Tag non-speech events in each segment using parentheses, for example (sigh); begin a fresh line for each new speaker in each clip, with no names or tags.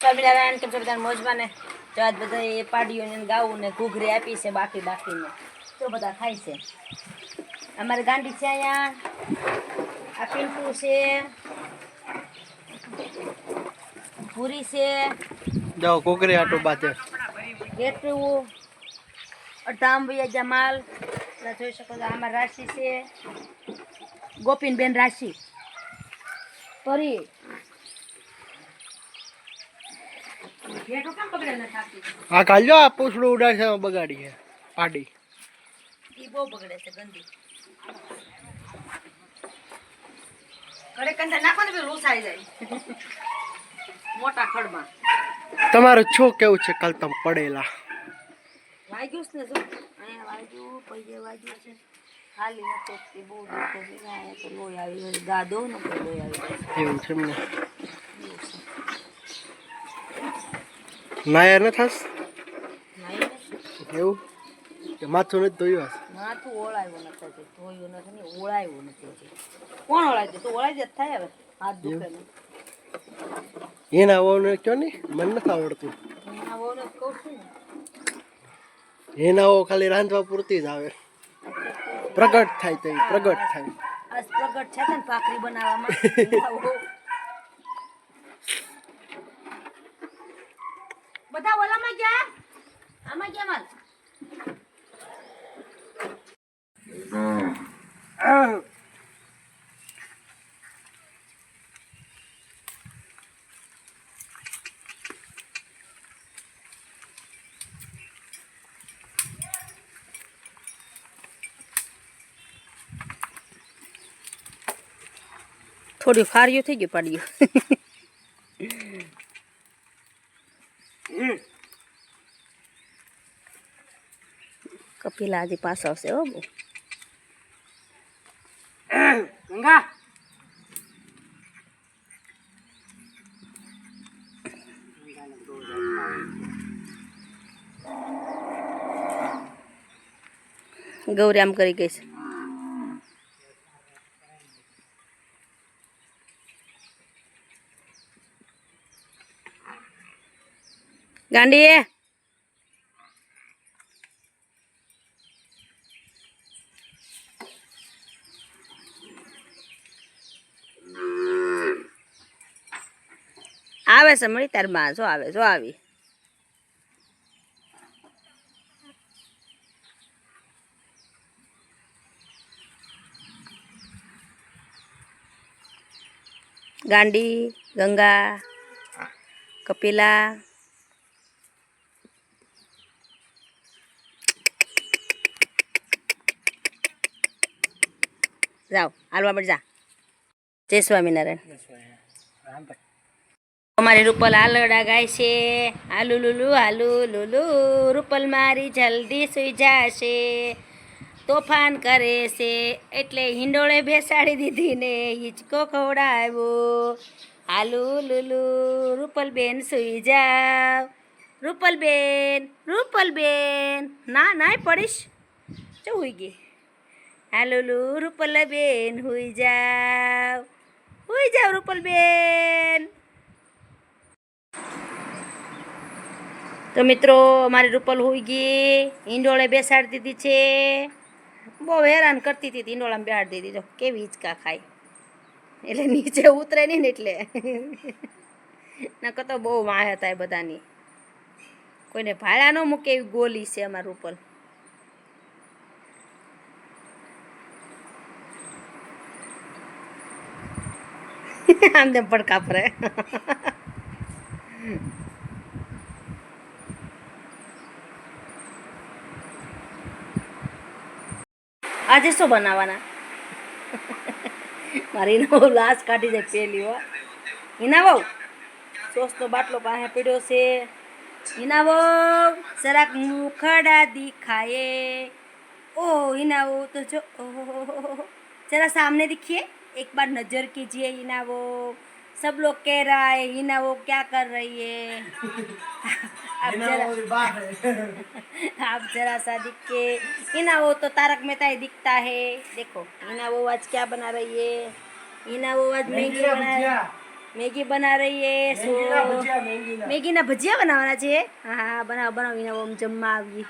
સ્વામિનારાયણ કેમ છો મોજમાં ને તો આજ બધા એ પાડીઓને ગાવું ને ઘૂઘરી આપી છે બાકી બાકીને તો બધા ખાય છે. અમારે ગાંડી છે અહીંયા. આ પિન્ટુ છે. પૂરી છે.
જાઓ કોકરી આટો બાતે
ગેટું અઢામ વૈયા માલ. બધા જોઈ શકો છો આમાં રાશિ છે. ગોપીનબેન રાશિ. પરી ગેટો કેમ પકડે ન થાકી
આ કાલજો આ પૂછડું ઉડાડશે એમાં બગાડી છે પાડી.
ઈ બહુ બગડે છે ગંદી. ઘરે કંદા નાખો ને પેલું લૂસાઈ જાય. મોટા ખડમાં.
તમારું શું કેવું છે કાલ તમે પડેલા?
વાગ્યું છે ને જો. અહીંયા વાગ્યું પૈયે વાગ્યું છે. ખાલી હતો તે બહુ દુખે છે અહીંયા તો લોહી આવી ગયું ગા દઉં ને તો લોહી આવી જાય
એવું છે એમને. નાયા ન થાસ એવું? કે માથું નથી ધોયું હશે
માથું ઓળાયું નથી ધોયું નથી ને ઓળાયું નથી કોણ ઓળાય તો ઓળાઈ જ થાય હવે. હાથ દુખે
એના વહુને કયો ને? મને નથી આવડતું.
એના વહુને કહું છું
એના વહુ ખાલી રાંધવા પૂરતી જ આવે. પ્રગટ થાય તો પ્રગટ થાય.
આજ પ્રગટ છે ને ભાખરી બનાવવામાં. (laughs) ગયા આમાં ગયા માલ થોડી ફારીઓ થઈ ગયું પાડ્યું કપિલા આજે પાસ આવશે હો બહુ
ગંગા
ગૌરી આમ કરી ગઈ છે ગાંડી આવે છે તારમાં જો આવે, જો આવી. ગાંડી, ગંગા, કપિલા. જાઓ, હાલવા મળ જા. જય સ્વામિનારાયણ. અમારી રૂપલ આલડા ગાય છે. આલુ લુલુ આલુ લુલુ, રૂપલ મારી જલ્દી સુઈ જશે. તોફાન કરે છે, એટલે હિંડોળે બેસાડી દીધી ને હિંચકો ખવડાવ્યો. આલુ લુલુ, રૂપલબેન સુઈ જાવ. રૂપલબેન રૂપલબેન, ના ના પડીશ. ચો હુઈ ગઈ? હાલુલુ રૂપલબેન હુઈ જાવ. હુઈ જાવ રૂપલબેન. તો મિત્રો, અમારી રૂપલ હોઈ ગઈ. ઈંડોળે બેસાડી દીધી છે. બહુ હેરાન કરતી હતી ઈંડોળામાં બેસાડી દીધી. જો, કેવી હિંચકા ખાય. એટલે નીચે ઉતરે નહીં ને એટલે. નકર તો બહુ વાહ હતા એ બધાની. કોઈને ભાડા ન મૂકે એવી ગોલી છે અમારી રૂપલ. આમ તેમ પડકા ફરે. આજે શું બનાવવાના? મારી નવો લાશ કાઢી જાય પેલી, હો. હિના બહુ સોસનો બાટલો પાસે પીડ્યો છે. હિના બહુ જરાક મુખડા દેખાય. ઓ હિનાવો તો જો જરા સામને દીખીએ. એક બાર નજર કીજીએ, હિના હિનાવો सब लोग कह रहा है हिना वो क्या कर रही है आप जरा आप जरा सा दिखे हिना वो तो तारक मेहता ही दिखता है देखो हिना वो आज क्या बना रही है हिना वो आज मैगी बना મેગી બના રહી હે સો મેગીના ભજીયા બનાવવાના છે હા હા બનાવો બનાવીને આમ જમવા આવી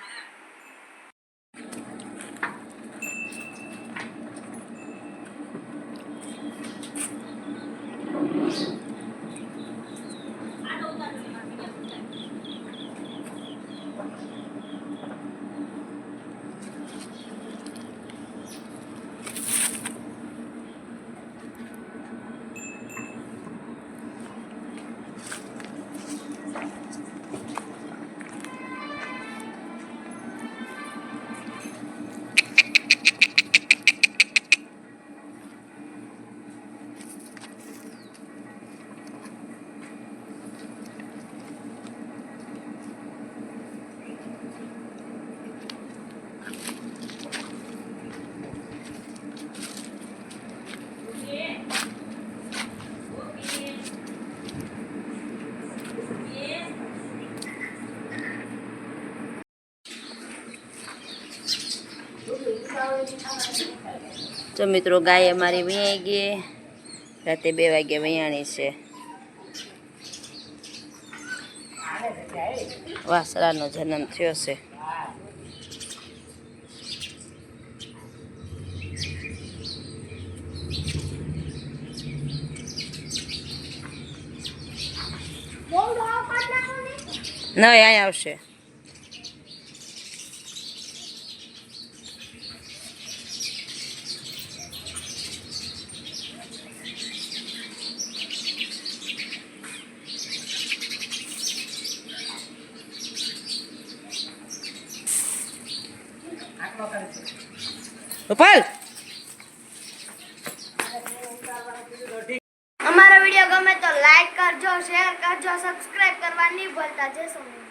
તો મિત્રો ગાય અમારી વૈયાઈ ગઈ. રાતે બે વાગે વૈયાણી છે. વાસરાનો જન્મ થયો છે. નહીં અહીંયા આવશે. ગોપાલ.
અમારો વીડિયો ગમે તો લાઈક કરજો શેર કરજો સબસ્ક્રાઇબ કરવા નહીં ભૂલતા. જય સોમનાથ